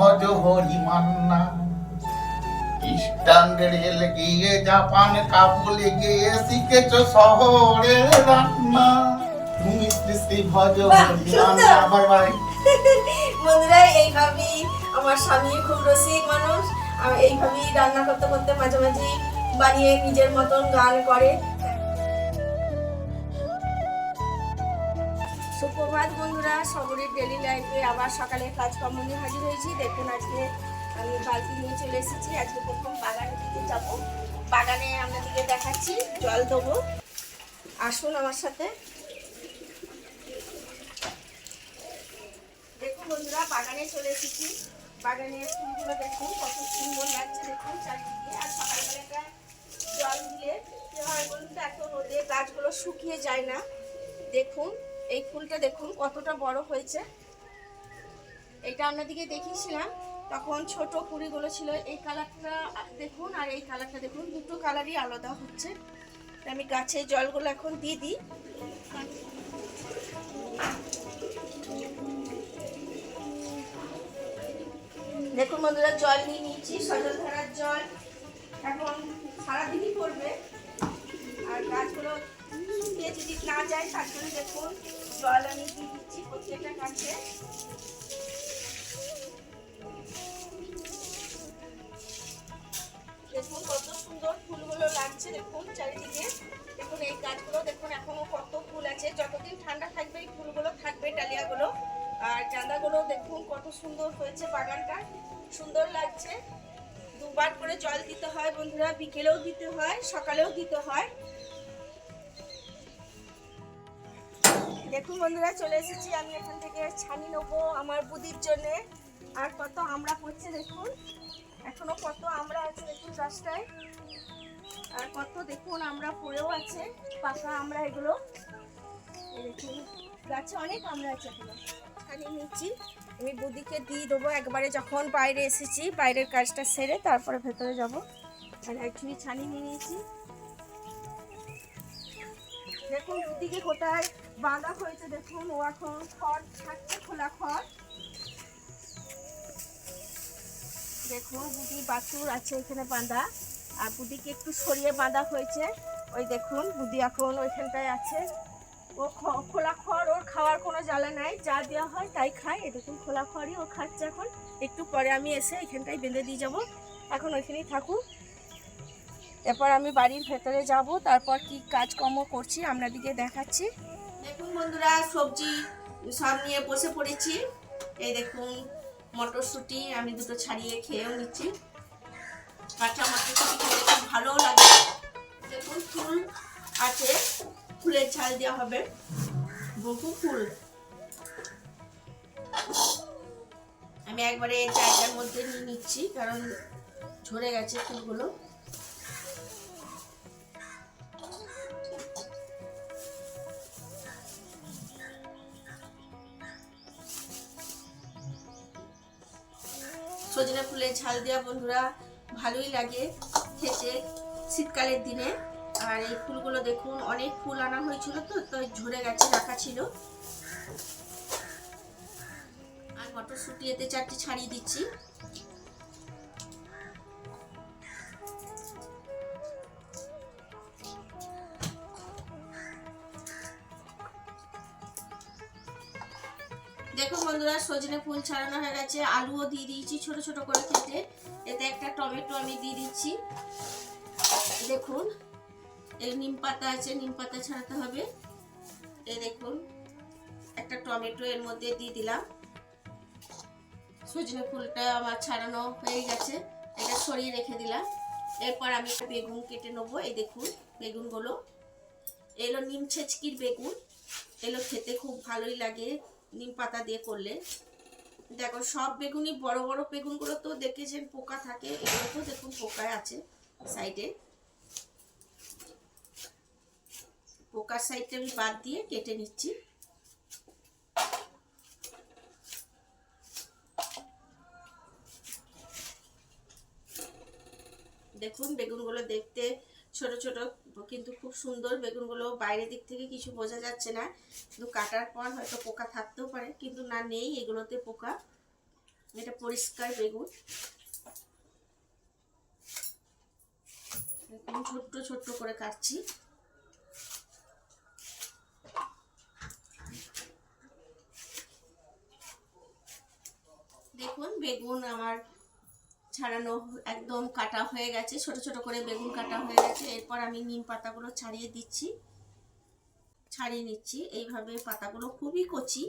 ভজ Hari Manna. Eastern rail গিয়ে Japan কাবুলে গিয়ে শিখেছ শহরে রান্না। তুমি শ্রী ভজ হরি। মান্না। বাই বাই বন্ধুরা এইভাবেই আমার স্বামী খুব রসিক মানুষ। আর এইভাবেই রান্না করতে করতে মাঝে মাঝে বানিয়ে নিজের মতন গান করে। সুপ্রভাত বন্ধুরা সবরের ডেলি লাইফে আবার সকালে কাজকর্ম নিয়ে হাজির হয়েছি। দেখুন আজকে আমি বালতি নিয়ে চলে এসেছি। আজকে প্রথম বাগানের দিকে যাব। বাগানে আপনাদেরকে দেখাচ্ছি, জল দেবো। আসুন আমার সাথে। দেখুন বন্ধুরা, বাগানে চলে এসেছি। বাগানে ফুলগুলো দেখুন, কত সুন্দর লাগছে দেখুন চারিদিকে। আর সকালবেলাটা জল কি হয় বলুন তো, এত রোদে গাছগুলো শুকিয়ে যায় না। দেখুন। এই ফুলটা দেখুন, কতটা বড় হয়েছে। এটা আপনাদেরকে দেখিয়েছিলাম, তখন ছোট কুড়িগুলো ছিল। এই কালারটা দেখুন, আর এই কালারটা দেখুন, দুটো কালারই আলাদা হচ্ছে। আমি গাছে জলগুলো এখন দিয়ে দিই। দেখুন বন্ধুরা, জল নিয়ে নিয়েছি, সজল ধারার জল। এখন সারাদিনই পড়বে আর গাছগুলো যদি না যায়, তার জন্য দেখুন। জল আমি দিয়ে দিচ্ছি প্রত্যেকটা গাছে। দেখুন কত সুন্দর ফুলগুলো লাগছে, দেখুন চারিদিকে। দেখুন এই গাছগুলো, দেখুন এখনও কত ফুল আছে। যতদিন ঠান্ডা থাকবে, এই ফুলগুলো থাকবে ডালিয়াগুলো আর চাঁদাগুলো দেখুন কত সুন্দর হয়েছে বাগানটা। সুন্দর লাগছে। দুবার করে জল দিতে হয় বন্ধুরা, বিকেলেও দিতে হয়, সকালেও দিতে হয়। দেখুন বন্ধুরা, চলে এসেছি আমি এখান থেকে ছানি নেব আমার বুদির জন্যে। আর কত আমরা পড়ছে দেখুন। এখনও কত আমরা আছে দেখুন রাস্তায়। আর কত দেখুন আমরা পড়েও আছে পাকা আমরা এগুলো। দেখুন, গাছে অনেক আমরা আছে এগুলো। ছানি নিচ্ছি আমি বুদিকে দিয়ে দেবো একবারে যখন বাইরে এসেছি, বাইরের কাজটা সেরে তারপরে ভেতরে যাব। আর একচুয়ালি ছানি নিয়ে নিয়েছি। দেখুন বুদিকে কোথায় বাঁধা হয়েছে, দেখুন, ও এখন খড় থাকছে, খোলা খড়। দেখুন বুদি বাছুর আছে এখানে বাঁধা, আর বুদিকে একটু সরিয়ে বাঁধা হয়েছে। ওই দেখুন বুদি এখন ওইখানটায় আছে। ও খোলা খড়, ওর খাওয়ার কোনো জ্বালা নাই, যা দেওয়া হয় তাই খায়। দেখুন, খোলা খড়ই ও খাচ্ছে এখন। একটু পরে আমি এসে এখানটায় বেঁধে দিয়ে যাব। এখন ওইখানেই থাকুক। এরপর আমি বাড়ির ভেতরে যাব, তারপর কি কাজকর্ম করছি আপনাদেরকে দেখাচ্ছি। দেখুন বন্ধুরা, সবজি সব নিয়ে বসে পড়েছি। এই দেখুন, মটরশুঁটি আমি দুটো ছাড়িয়ে খেয়েও নিচ্ছি। কাঁচা মটরশুঁটি খেতে খুব ভালোও লাগে। দেখুন, ফুল আছে, ফুলের ছাল দেওয়া হবে। বহু ফুল। আমি একবারে জায়গার মধ্যে নিয়ে নিচ্ছি, কারণ ঝরে গেছে ফুলগুলো। সজনে ফুলের ঝাল দেওয়া বন্ধুরা, ভালোই লাগে খেতে শীতকালের দিনে। আর এই ফুলগুলো দেখুন, অনেক ফুল আনা হয়েছিল তো তো ঝরে গেছে, রাখা ছিল। আর মটরশুঁটি এতে চারটি ছাড়িয়ে দিচ্ছি। দেখুন বন্ধুরা, সজনে ফুল ছাড়ানো হয়ে গেছে, আলুও দিয়ে দিয়েছি ছোট ছোট করে কেটে। এতে একটা টমেটো আমি দিয়ে দিচ্ছি। দেখুন এই নিম পাতা আছে, নিম পাতা ছাড়াতে হবে। এ দেখুন, একটা টমেটো এর মধ্যে দিয়ে দিলাম। সজনে ফুলটা আমার ছাড়ানো হয়ে গেছে, এটা সরিয়ে রেখে দিলাম। এরপর আমি একটা বেগুন কেটে নেব, এই দেখুন, বেগুনগুলো। এলো নিম ছেচকির বেগুন, এলো খেতে খুব ভালোই লাগে। নিম পাতা দিয়ে করলে। দেখো, সব বেগুনই বড় বড় বেগুনগুলো তো দেখেছেন পোকা থাকে, এগুলো তো দেখুন পোকায় আছে সাইডে। পোকার সাইডটা আমি বাদ দিয়ে কেটে নিচ্ছি। দেখুন, বেগুনগুলো দেখতে ছোট ছোট কিন্তু খুব সুন্দর বেগুনগুলো বাইরের দিক থেকে কিছু বোঝা যাচ্ছে না। কিন্তু কাটার পর হয়তো পোকা থাকতেও পারে, কিন্তু না নেই এগুলোতে পোকা। এটা পরিষ্কার বেগুন। ছোট্ট ছোট্ট করে কাটছি। দেখুন, বেগুন আমার ছাড়ানো একদম কাটা হয়ে গেছে, ছোট ছোট করে বেগুন কাটা হয়ে গেছে। এরপর আমি নিম পাতাগুলো ছাড়িয়ে দিচ্ছি, ছাড়িয়ে নিচ্ছি। এইভাবে পাতাগুলো খুবই কচি।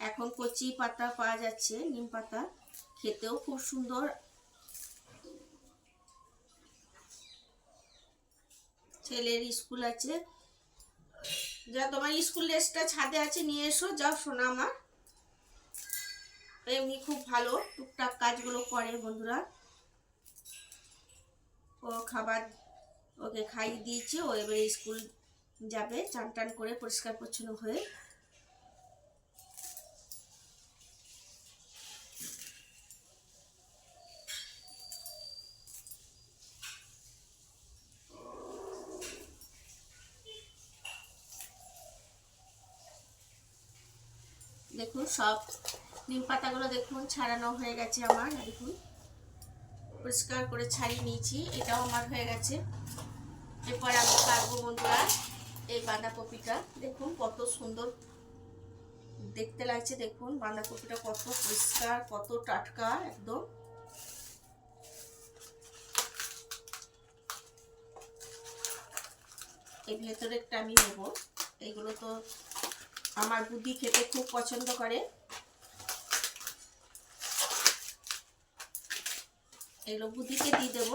এখন কচি পাতা পাওয়া যাচ্ছে, নিম পাতা। খেতেও খুব সুন্দর। ছেলের স্কুল আছে। যা তোমার স্কুল ড্রেসটা ছাদে আছে, নিয়ে এসো, যাও শোনা আমার এমনি খুব ভালো টুকটাক কাজগুলো করে বন্ধুরা। ও খাবার ওকে খাইয়ে দিয়েছে, ও এবারে স্কুল যাবে, চান টান করে পরিষ্কার পরিচ্ছন্ন হয়ে। দেখুন সব নিম পাতাগুলো দেখুন, ছাড়ানো হয়ে গেছে আমার, দেখুন। পরিষ্কার করে ছাড়িয়ে নিয়েছি, এটাও আমার হয়ে গেছে। এরপর আমি কাটবো বন্ধুরা, এই বাঁধাকপিটা। দেখুন কত সুন্দর দেখতে লাগছে, দেখুন বাঁধাকপিটা কত পরিষ্কার, কত টাটকা, একদম। এই একটা আমি নেব। এইগুলো তো আমার বুদ্ধি খেতে খুব পছন্দ করে। এগুলো বুদ্ধিকে দিয়ে দেবো।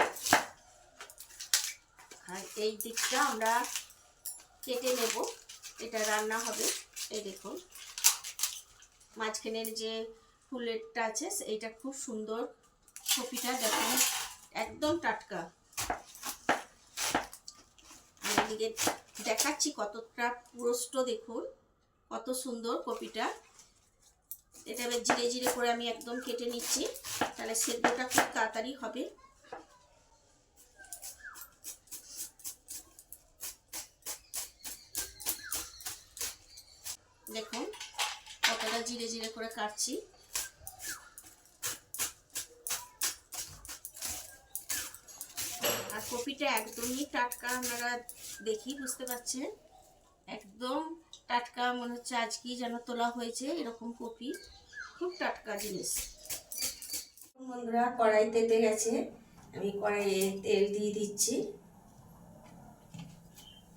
আর এই দিকটা আমরা কেটে নেব। এটা রান্না হবে। এই দেখুন। মাঝখানের যে ফুলেরটা আছে, এইটা খুব সুন্দর কপিটা দেখুন, একদম টাটকা। আর এদিকে দেখাচ্ছি কতটা পুরস্ত দেখুন, কত সুন্দর কপিটা। এটা এবার জিরে জিরে করে আমি একদম কেটে নিচ্ছি। তাহলে সেদ্ধটা খুব তাড়াতাড়ি হবে। দেখুন কতটা জিরে জিরে করে কাটছি। আর কপিটা একদমই টাটকা আপনারা দেখি, বুঝতে পারছেন? একদম টাটকা মনে হচ্ছে আজকেই যেন তোলা হয়েছে এরকম কপি। খুব টাটকা জিনিস। বন্ধুরা, কড়াই তেতে গেছে। আমি কড়াইয়ে তেল দিয়ে দিচ্ছি।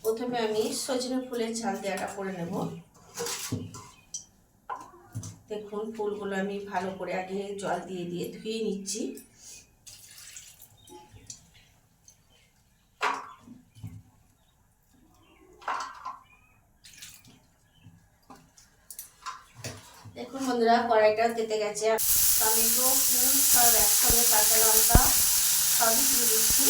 প্রথমে আমি সজনে ফুলের ঝাল দেওয়াটা করে নেব। দেখুন, ফুলগুলো আমি ভালো করে আগে জল দিয়ে দিয়ে ধুয়ে নিচ্ছি। দেখুন বন্ধুরা, কড়াইটা তেতে গেছে। টমেটো ফুল সব একসঙ্গে কাঁচা লঙ্কা, সবই দিয়ে দিচ্ছি।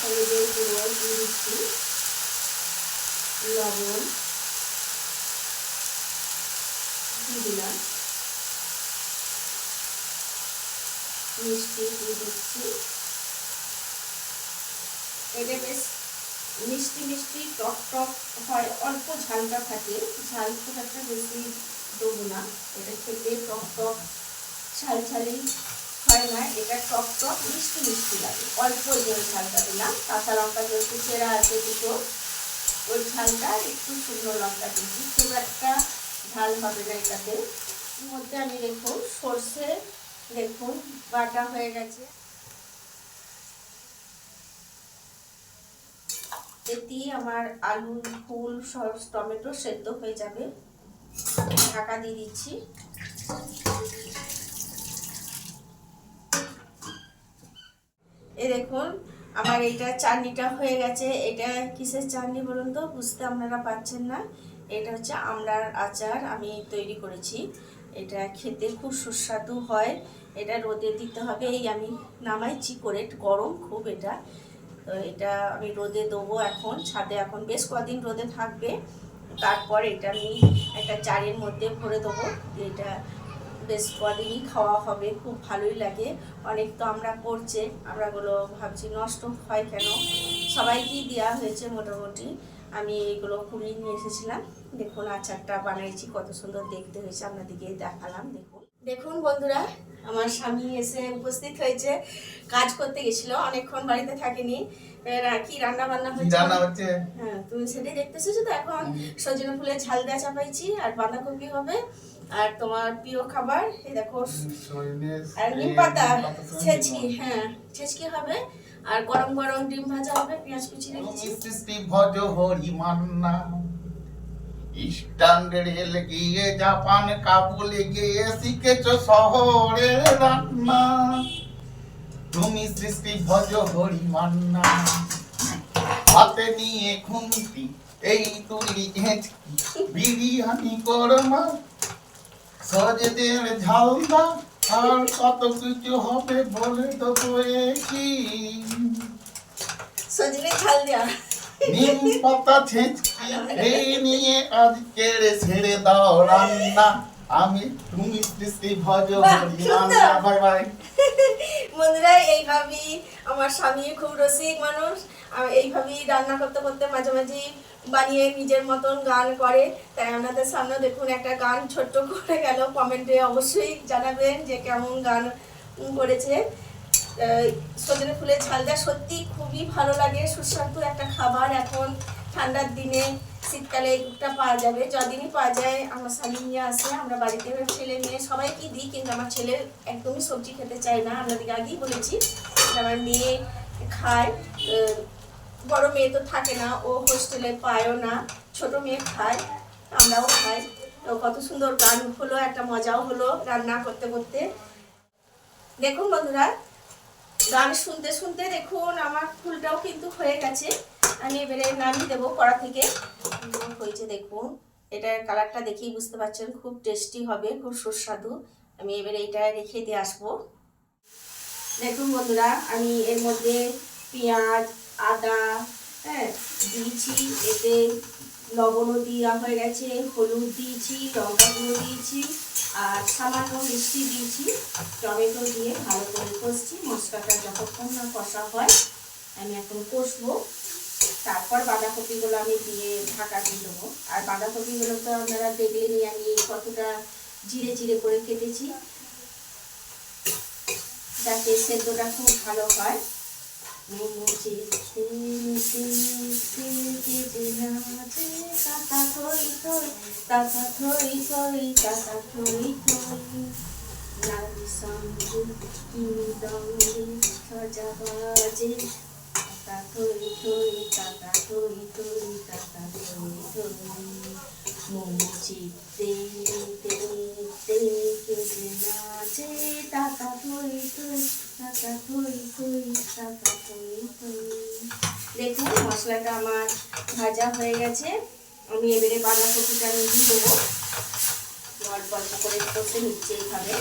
হলুদের গুঁড়ো দিয়ে দিচ্ছি। লবণ দিয়ে দিলাম। মিষ্টি দিয়ে দিচ্ছি। এটা বেশ মিষ্টি মিষ্টি, টক টক হয়, অল্প ঝালটা থাকে। ঝাল খুব একটা বেশি দেবো না। এটা খেতে টক টক, ঝাল ঝালি হয় না। এটা টক টক, মিষ্টি মিষ্টি লাগে। অল্প জল ঝালটা দিলাম। কাঁচা লঙ্কা যেহেতু চেরা আছে দুটো, ওই ঝালটা একটু শুকনো লঙ্কা দিচ্ছি খুব একটা ঝাল হবে না এটাতে। মধ্যে আমি দেখুন, সর্ষে, দেখুন, বাটা হয়ে গেছে। এটি আমার আলু, ফুল, সস, টমেটো সেদ্ধ হয়ে যাবে। ঢাকা দিয়ে দিচ্ছি। এ দেখুন, আমার এইটা চাটনিটা হয়ে গেছে। এটা কিসের চাটনি বলুন তো? বুঝতে আপনারা পাচ্ছেন না। এটা হচ্ছে আমড়ার আচার আমি তৈরি করেছি। এটা খেতে খুব সুস্বাদু হয়। এটা রোদে দিতে হবে। এই আমি নামাইছি করে গরম খুব এটা। তো এটা আমি রোদে দেবো এখন, ছাদে এখন বেশ কদিন রোদে থাকবে। তারপর এটা আমি একটা চারের মধ্যে ভরে দেবো। এটা বেশ কদিনই খাওয়া হবে, খুব ভালোই লাগে। অনেক তো আমরা করছে, আমরাগুলো ভাবছি নষ্ট হয় কেন? সবাইকেই দেওয়া হয়েছে মোটামুটি। আমি এগুলো কুড়িয়ে নিয়ে এসেছিলাম। দেখুন আচারটা বানাইছি, কত সুন্দর দেখতে হয়েছে আপনাদেরকে দেখালাম, দেখুন। দেখুন বন্ধুরা আমার স্বামী এসে উপস্থিত হয়েছে কাজ করতে গেছিল অনেকক্ষণ বাড়িতে থাকেনি। কি রান্না বান্না হচ্ছে? হ্যাঁ তুমি সেটাই দেখতে এসেছ তো এখন সজনে ফুলের ঝাল দেওয়া চাপাইছি আর বাঁধাকপি হবে আর তোমার প্রিয় খাবার এই দেখো আর নিম পাতা ছেচকি হ্যাঁ ছেচকি হবে আর গরম গরম ডিম ভাজা হবে পেঁয়াজ কুচি রেখেছি। রেল গিয়ে জাপান কাবুলে গিয়ে শিখেছ শহরে রান্না। তুমি সৃষ্টি ভজ হরি মান্না হাতে নিয়ে খুন্তি এই তুলি হেঁচকি বিরিয়ানি করমা। সজদের ঝালদা আর কত কিছু হবে বলে দেবো কি সজনে ঝাল দেওয়া নিম পাতা ছেঁচকি এই নিয়ে আজকের ছেড়ে দাও রান্না। আমি তুমি সৃষ্টি ভজ বাই বাই। বন্ধুরা এইভাবেই আমার স্বামী খুব রসিক মানুষ। আর এইভাবেই রান্না করতে করতে মাঝে মাঝে বানিয়ে নিজের মতন গান করে। তাই আপনাদের সামনে দেখুন একটা গান ছোট্ট করে গেল। কমেন্টে অবশ্যই জানাবেন যে কেমন গান করেছে। সজনে ফুলের ঝাল দেওয়া সত্যি খুবই ভালো লাগে। সুস্বাদু একটা খাবার এখন ঠান্ডার দিনে শীতকালে এটা পাওয়া যাবে। যদিনই পাওয়া যায়, আমার স্বামী নিয়ে আসে, আমরা বাড়িতে ছেলে মেয়ে সবাইকে দিই, কিন্তু আমার ছেলে একদমই সবজি খেতে চায় না। আপনাদেরকে আগেই বলেছি আমার মেয়ে খায়। বড় মেয়ে তো থাকে না, ও হোস্টেলে পায়ও না, ছোট মেয়ে খায়, আমরাও খাই। তো কত সুন্দর গান হলো, একটা মজাও হলো রান্না করতে করতে। দেখুন বন্ধুরা, গান শুনতে শুনতে দেখুন আমার ফুলটাও কিন্তু হয়ে গেছে। আমি এবারে নামিয়ে দেবো কড়া থেকে। হয়েছে দেখুন, এটার কালারটা দেখেই বুঝতে পারছেন, খুব টেস্টি হবে, খুব সুস্বাদু। আমি এবারে এটা রেখে দিয়ে আসব। দেখুন বন্ধুরা, আমি এর মধ্যে পেঁয়াজ, আদা হ্যাঁ দিয়েছি, এতে লবণও দেওয়া হয়ে গেছে, হলুদ দিয়েছি, লঙ্কা গুঁড়ো দিয়েছি, আর সামান্য মিষ্টি দিয়েছি। টমেটো দিয়ে ভালো করে কষছি, মশলাটা যতক্ষণ না কষা হয়, আমি এখন কষবো। তারপর বাঁধাকপিগুলো আমি দিয়ে ঢাকা দিয়ে দেবো। আর বাঁধাকপিগুলো তো আপনারা দেখলেনই আমি কতটা জিরে জিরে করে কেটেছি। যাতে সেদ্ধটা খুব ভালো হয়। চিতে নাচে টাকা থই থই টাকা থই থই টাকা থই থই দেখুন, মশলাটা আমার ভাজা হয়ে গেছে। আমি এবারে বাঁধাকপিটা আমি দিয়ে দেবো অল্প করে কষে নিচ্ছে এইভাবে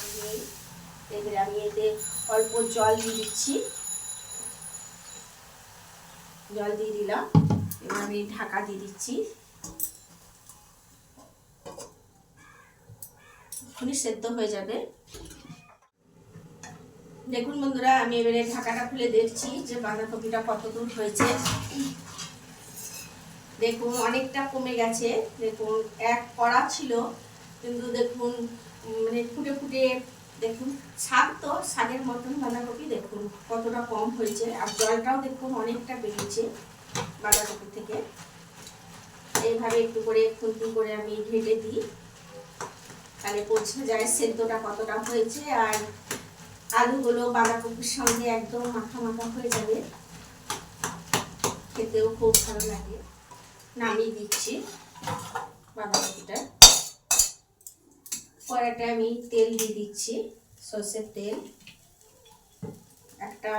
আমি- এবারে আমি এতে অল্প জল দিয়ে দিচ্ছি। জল দিয়ে দিলাম। এবার আমি ঢাকা দিয়ে দিচ্ছি। এক্ষুনি সেদ্ধ হয়ে যাবে। দেখুন বন্ধুরা, আমি এবারে ঢাকাটা খুলে দেখছি যে বাঁধাকপিটা কত দূর হয়েছে। দেখুন, অনেকটা কমে গেছে। দেখুন, এক কড়া ছিল, কিন্তু দেখুন মানে ফুটে ফুটে দেখুন শাক তো শাকের মতন বাঁধাকপি, দেখুন কতটা কম হয়েছে। আর জলটাও দেখুন অনেকটা বেরিয়েছে বাঁধাকপি থেকে। এইভাবে একটু করে খুন্তি করে আমি ঘেটে দিই। তাহলে বোঝা যায় সেদ্ধটা কতটা হয়েছে আর আলুগুলো বাঁধাকপির সঙ্গে একদম মাখা মাখা হয়ে যাবে। খেতেও খুব ভালো লাগে। নামিয়ে দিচ্ছি বাঁধাকপিটা। কড়াইতে আমি তেল দিয়ে দিচ্ছি, সর্ষের তেল। একটা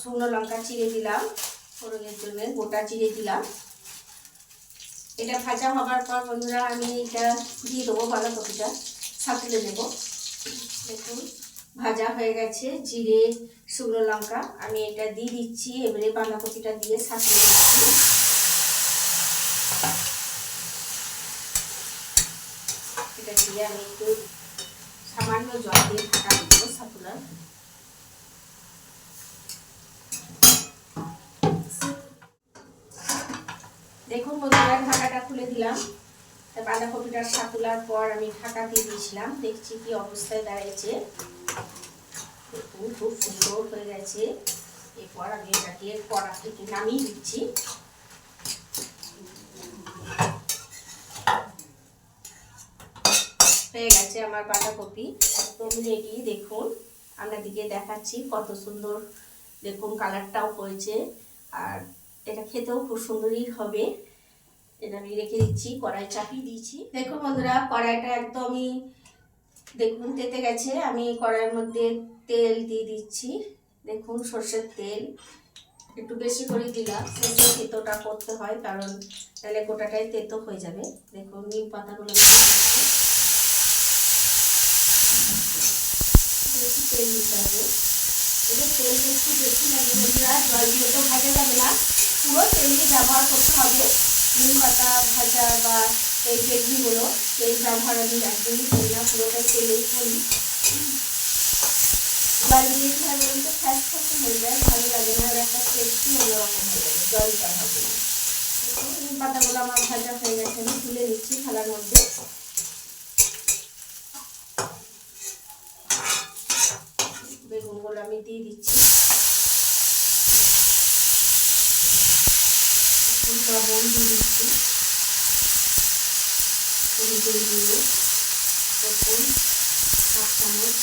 শুকনো লঙ্কা চিড়ে দিলাম ফোড়নের জন্য গোটা চিড়ে দিলাম। এটা ভাজা হবার পর বন্ধুরা আমি এটা দিয়ে দেবো বাঁধাকপিটা সাঁতলে দেবো। দেখুন, ভাজা হয়ে গেছে জিরে, শুকনো লঙ্কা। আমি এটা দিয়ে দিচ্ছি, এবারে বাঁধাকপিটা দিয়ে সাঁতলে দিচ্ছি এটা দিয়ে আমি একটু সামান্য জল দিয়ে ঢাকা দিব সাতুলার দেখুন বন্ধুরা, ঢাকাটা খুলে দিলাম। বাঁধাকপিটা সাতুলার পর আমি ঢাকা দিয়ে দিয়েছিলাম। দেখছি কি অবস্থায় দাঁড়িয়েছে। দেখুন, খুব সুন্দর হয়ে গেছে। এরপর আমি এটাকে কড়া থেকে নামিয়ে দিচ্ছি। হয়ে গেছে আমার বাঁধাকপি একদম রেডি দেখুন আপনাদেরকে দেখাচ্ছি কত সুন্দর দেখুন কালারটাও হয়েছে। আর এটা খেতেও খুব সুন্দরই হবে। এটা আমি রেখে দিচ্ছি, কড়াই চাপিয়ে দিয়েছি। দেখুন বন্ধুরা, কড়াইটা একদমই দেখুন তেতে গেছে। আমি কড়াইয়ের মধ্যে তেল দিয়ে দিচ্ছি। দেখুন সর্ষের তেল। একটু বেশি করে দিলাম সর্ষের তেতোটা করতে হয়, কারণ তাহলে গোটাটাই তেতো হয়ে যাবে। দেখুন, নিম পাতাগুলো আমি দিয়ে দিচ্ছি। বেশি তেল দিতে হবে এবার তেলটা একটু বেশি লাগে বন্ধুরা জল দিয়ে তো ভাজা যাবে না পুরো তেলই ব্যবহার করতে হবে নিম পাতা ভাজা বা এই বেগনিগুলো তেল ব্যবহার আমি একদমই করি না পুরোটাই তেলেই করি বা দিয়ে ভালো তো ফ্যাস ফ্যাস হয়ে যায় ভালো লাগে না আর একটা টেস্টই অন্যরকম হয়ে যাবে জল ব্যবহার নিম পাতাগুলো আমার ভাজা হয়ে গেছে, আমি তুলে নিচ্ছি থালার মধ্যে। বেগুনগুলো আমি দিয়ে দিচ্ছি। এখন লবণ দিয়ে দিচ্ছি। হলুদের গুঁড়ো দেখুন হাফ চামচ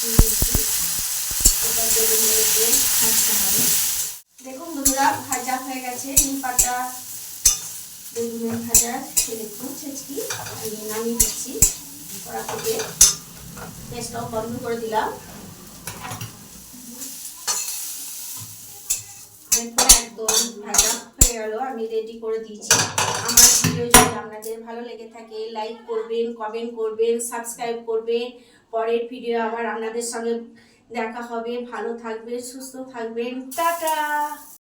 দিয়ে দিচ্ছি। এবার ভাজতে হবে। দেখুন বন্ধুরা, ভাজা হয়ে গেছে। নিম পাতা, বেগুনের ভাজা সে দেখুন ছেচকি। আমি নামিয়ে দিচ্ছি কড়া থেকে। গ্যাসটাও বন্ধ করে দিলাম। এরপর একদম ভাজা হয়ে গেল। আমি রেডি করে দিয়েছি। আমার ভিডিও যদি আপনাদের ভালো লেগে থাকে লাইক করবেন কমেন্ট করবেন সাবস্ক্রাইব করবেন। পরের ভিডিও আবার আপনাদের সঙ্গে দেখা হবে। ভালো থাকবেন, সুস্থ থাকবেন। টাটা!